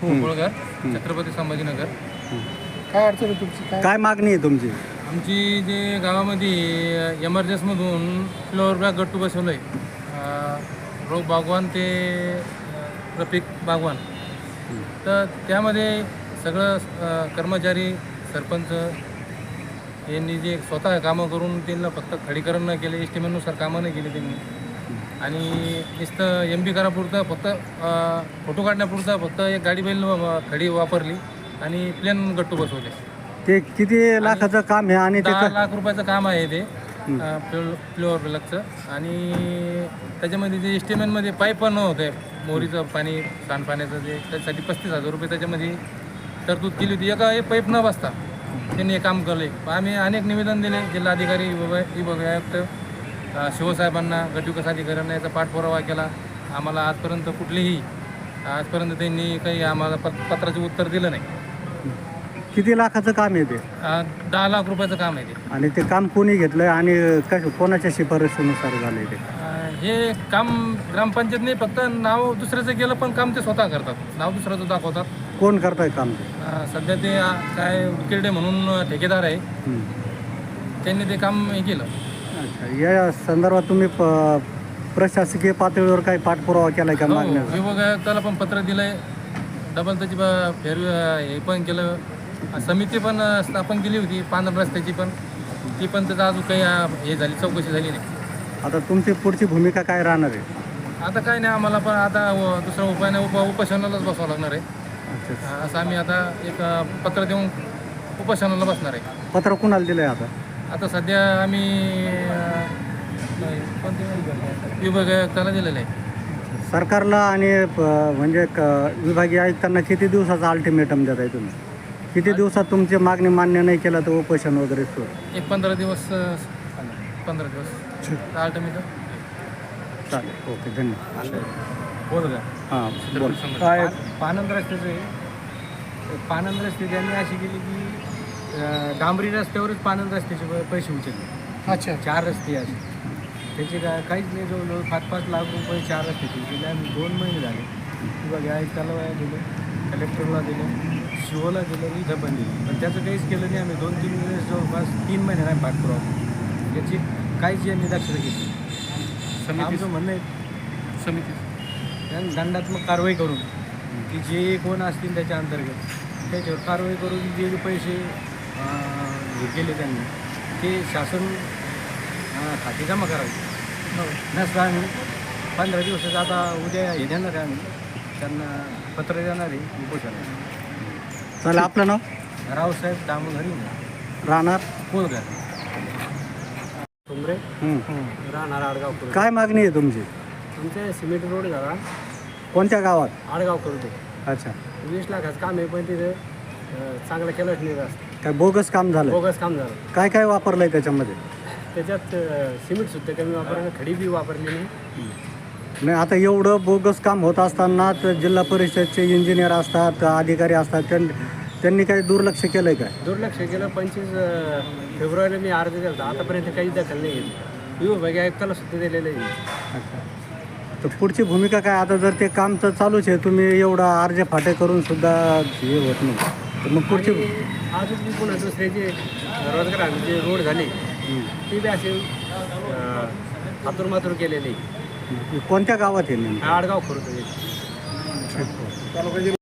कोळघर छत्रपती संभाजीनगर. काय अडचण आहे तुमची? काय काय मागणी आहे तुमची? आमची जे गावामध्ये एमर्जन्सीमधून फ्लोअर बॅग गट्टू बसवलं आहे रोग बागवान ते अं, रफिक बागवान. तर त्यामध्ये सगळं अं, कर्मचारी सरपंच यांनी जे स्वतः कामं करून त्यांना फक्त खडीकरण न केले एस्टिमेटनुसार कामं नाही केली त्यांनी. आणि नुसतं एम बी करापुरतं फक्त फोटो काढण्यापुरतं फक्त एक गाडी बैल खडी वापरली आणि प्लेन गट्टू बसवले. ते किती लाखाचं काम आहे आणि ते दहा लाख रुपयाचं काम आहे ते फ्लोअर ब्लॉकचं आणि त्याच्यामध्ये जे एस्टिमेटमध्ये पाईप पण होते मोरीचं पाणी सांडपाण्याचं जे त्यासाठी पस्तीस हजार रुपये त्याच्यामध्ये तरतूद केली होती. एका एक पाईप न बसता त्यांनी हे काम केले आम्ही अनेक निवेदन दिले जिल्हाधिकारी विभाग विभाग आयुक्त शिवसाहेबांना गटविकास अधिकाऱ्यांना याचा पाठपुरावा केला. आम्हाला आजपर्यंत कुठलीही आजपर्यंत त्यांनी काही आम्हाला पत पत्राचे उत्तर दिलं नाही. किती लाखाचं काम आहे ते? दहा लाख रुपयाचं काम आहे ते. आणि ते काम कोणी घेतलंय आणि कश कोणाच्या शिफारशीनुसार झालंय ते? हे काम ग्रामपंचायतने फक्त नाव दुसऱ्याचं गेलं पण काम ते स्वतः करतात. नाव दुसऱ्याचं दाखवतात. कोण करताय काम सध्या ते काय किरडे म्हणून ठेकेदार आहे. त्यांनी ते काम हे केलं. या संदर्भात तुम्ही प- प्रशासकीय पातळीवर काही पाठपुरावा केलाय का हो, विभाग आयुक्ताला पण पत्र दिलंय. डबल त्याची ब- फेर हे पण केलं. समिती पण स्थापन केली होती पांढर रस्त्याची पण. ती पण त्याचं अजून काही अं, हे झाली चौकशी झाली नाही. आता तुमची पुढची भूमिका काय राहणार आहे? आता काय नाही आम्हाला पण आता व- दुसरा उपाय नाही उप उपोषणालाच बसावं लागणार आहे. अच्छा. असं आम्ही आता एक अ, पत्र देऊन उपोषणाला बसणार आहे. पत्र कुणाला दिलंय आता? आता सध्या आम्ही विभाग आयुक्ताला दिलेलं आहे. सरकारला आणि प- म्हणजे क- विभागीय आयुक्तांना किती दिवसाचा अल्टिमेटम देत आहे तुम्ही? किती दिवसात तुमची मागणी मान्य नाही केलं तर उपोषण वगैरे सुरू? एक पंधरा दिवस अ, पंधरा दिवस. आठ मी चालेल. ओके धन्यवाद. बोल का हां बोल. काय? पानंद रस्त्याचं आहे. पानंद रस्ते त्यांनी अशी केली की अं, डांबरी रस्त्यावरच पानंद रस्त्याचे पै- पैसे उचलले. अच्छा. चार रस्ते असे. त्याचे काय काहीच नाही जवळजवळ पाच पाच लाख रुपये चार रस्त्याचे गेले आम्ही दोन महिने झाले. विभाग आयुक्ताला दिलं कलेक्टरला दिलं शिवला दिलं इथं पण दिलं पण त्याचं काहीच केलं नाही. आम्ही दोन तीन वेळेस जवळपास तीन महिने नाही पाठपुरावा याची काहीच यांनी दक्षता घेतली आमचं म्हणणं आहे समिती त्यांनी दंडात्मक कारवाई करून की जे कोण असतील त्याच्या अंतर्गत त्याच्यावर कारवाई करून जे पैसे हे केले त्यांनी. ते शासन खाते जमा करावे. नसतं आम्ही. पंधरा दिवसाचं आता उद्या हे देणार आहे आम्ही. त्यांना पत्र देणार आहे उपोषण चला आपलं नाव? रावसाहेब दामोदरी. राहणार? कोलगर तुमरे हं. राहणार आडगाव करू काय मागणी आहे तुमची? तुमचे सिमेंट रोड झाला. कोणत्या गावात? आडगाव करू दे अच्छा. वीस लाखाचं काम आहे पण तिथे अं, चांगलं केलंच नाही रस्ता. काय बोगस काम झालं बोगस काम झालं. काय काय वापरलंय त्याच्यामध्ये? त्याच्यात सिमेंट सुद्धा कमी वापरलं खडी बी वापरली नाही. नाही आता एवढं बोगस काम होत असताना तर जिल्हा परिषदचे इंजिनियर असतात अधिकारी असतात त्यां- त्यांनी काही दुर्लक्ष केलंय काय? दुर्लक्ष केलं. पंचवीस अं, फेब्रुवारीला मी अर्ज दिला होता. आतापर्यंत काहीच दखल नाही घेतली. विभागीय आयुक्ताला सुद्धा दिलेलं आहे. तर पुढची भूमिका काय? आता जर ते काम तर चालूच आहे. तुम्ही एवढा अर्ज फाटे करून सुद्धा हे होत नाही. तर मग पुढची अजून पुन्हा दुसरे जे रोजगार जे रोड झाले ते बी असे हातूर मातूर केलेले. कोणत्या गावात नेमकं? आडगाव खरं